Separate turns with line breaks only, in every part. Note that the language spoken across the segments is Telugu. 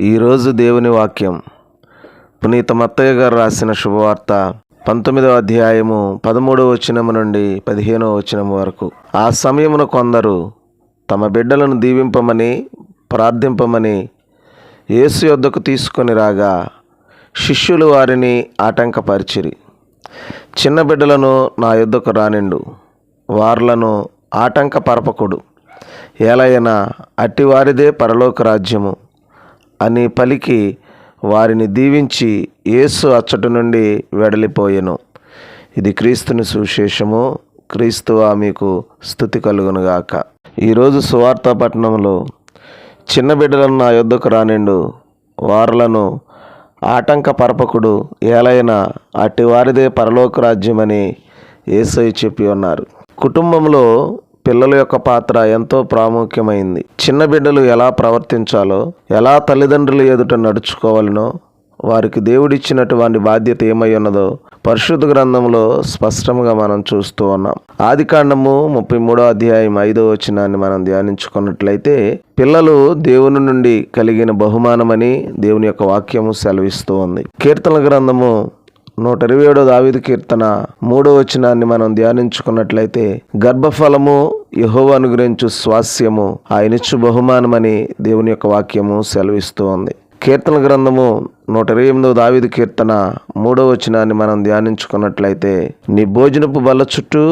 ఈరోజు దేవుని వాక్యం. పునీత మత్తయ్య గారు రాసిన శుభవార్త పంతొమ్మిదవ అధ్యాయము పదమూడవ వచనము నుండి పదిహేనవ వచనము వరకు. ఆ సమయమున కొందరు తమ బిడ్డలను దీవింపమని ప్రార్థింపమని యేసు యొద్దకు తీసుకొని రాగా శిష్యులు వారిని ఆటంకపరిచిరి. చిన్న బిడ్డలను నా యొద్దకు రానిండు. వార్లను ఆటంకపరపకుడు. ఏలైనా అట్టివారిదే పరలోక రాజ్యము. అని పలికి వారిని దీవించి యేసు అచ్చటి నుండి వెడలిపోయెను. ఇది క్రీస్తుని సువిశేషము. క్రీస్తువా మీకు స్థుతి కలుగునుగాక. ఈరోజు సువార్త పట్టణంలో చిన్న బిడ్డలను నా యొద్దకు రానిండు. వారులను ఆటంక పరపకుడు ఏలైనా అట్టివారిదే పరలోక రాజ్యమని ఏసై చెప్పి ఉన్నారు. కుటుంబంలో పిల్లల యొక్క పాత్ర ఎంతో ప్రాముఖ్యమైంది. చిన్న బిడ్డలు ఎలా ప్రవర్తించాలో ఎలా తల్లిదండ్రులు ఎదుట నడుచుకోవాలనో వారికి దేవుడిచ్చినటువంటి బాధ్యత ఏమై ఉన్నదో పరిశుద్ధ గ్రంథంలో స్పష్టంగా మనం చూస్తూ ఉన్నాం. ఆది కాండము ముప్పై మూడో అధ్యాయం ఐదో వచనాన్ని మనం ధ్యానించుకున్నట్లయితే పిల్లలు దేవుని నుండి కలిగిన బహుమానమని దేవుని యొక్క వాక్యము సెలవిస్తూ ఉంది. కీర్తన గ్రంథము నూట ఇరవై ఏడో దావిది కీర్తన మూడో వచనాన్ని మనం ధ్యానించుకున్నట్లయితే గర్భఫలము యహో అనుగ్రహించు స్వాస్యము ఆయనిచ్చు బహుమానమని దేవుని యొక్క వాక్యము సెలవిస్తూ ఉంది. కీర్తన గ్రంథము నూట ఇరవై ఎనిమిదో దావిది కీర్తన మూడో వచనాన్ని మనం ధ్యానించుకున్నట్లయితే నీ భోజనపు బల్ల చుట్టూ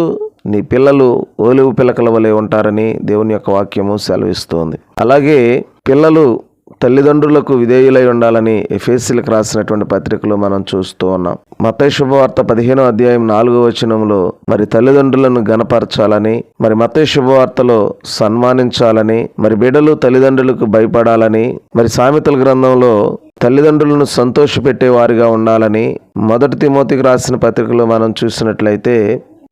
నీ పిల్లలు ఓలివు పిలకల వలె ఉంటారని దేవుని యొక్క వాక్యము సెలవిస్తోంది అలాగే పిల్లలు తల్లిదండ్రులకు విధేయులై ఉండాలని ఎఫేసీలకు రాసినటువంటి పత్రికలు మనం చూస్తూ ఉన్నాం. మతయ శుభవార్త పదిహేనో అధ్యాయం నాలుగో వచనంలో మరి తల్లిదండ్రులను గణపరచాలని మరి మతయ శుభవార్తలో సన్మానించాలని మరి బిడ్డలు తల్లిదండ్రులకు భయపడాలని మరి సామెతల గ్రంథంలో తల్లిదండ్రులను సంతోషపెట్టే వారిగా ఉండాలని మొదటి తిమోతికి రాసిన పత్రికలో మనం చూసినట్లయితే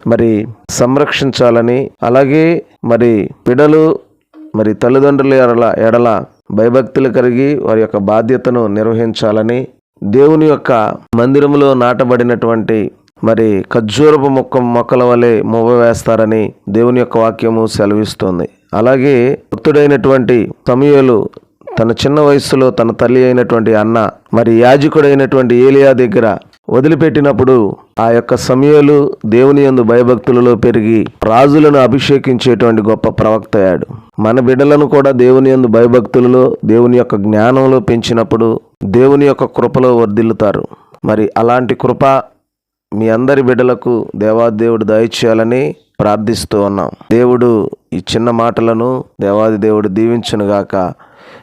మరి సంరక్షించాలని అలాగే మరి బిడలు మరి తల్లిదండ్రుల ఎడల ఎడల భయభక్తులు కలిగి వారి యొక్క బాధ్యతను నిర్వహించాలని దేవుని యొక్క మందిరంలో నాటబడినటువంటి మరి ఖర్జూరపు మొక్క మొక్కల వలె మొవ్వ వేస్తారని దేవుని యొక్క వాక్యము సెలవిస్తుంది. అలాగే భక్తుడైనటువంటి సమయలు తన చిన్న వయస్సులో తన తల్లి అయినటువంటి అన్న మరి యాజకుడైనటువంటి ఏలియా దగ్గర వదిలిపెట్టినప్పుడు ఆ యొక్క సమయాలు దేవుని యందు భయభక్తులలో పెరిగి రాజులను అభిషేకించేటువంటి గొప్ప ప్రవక్త అయ్యాడు. మన బిడ్డలను కూడా దేవుని యందు భయభక్తులలో దేవుని యొక్క జ్ఞానంలో పెంచినప్పుడు దేవుని యొక్క కృపలో వర్ధిల్లుతారు. మరి అలాంటి కృప మీ అందరి బిడ్డలకు దేవాదేవుడు దయచేయాలని ప్రార్థిస్తూ ఉన్నాం. దేవుడు ఈ చిన్న మాటలను దేవాది దేవుడు దీవించునుగాక.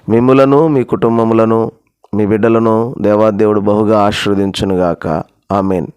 మిమ్ములను మీ కుటుంబములను మీ బిడ్డలను దేవాదేవుడు బహుగా ఆశీర్వదించునుగాక. ఆమెన్.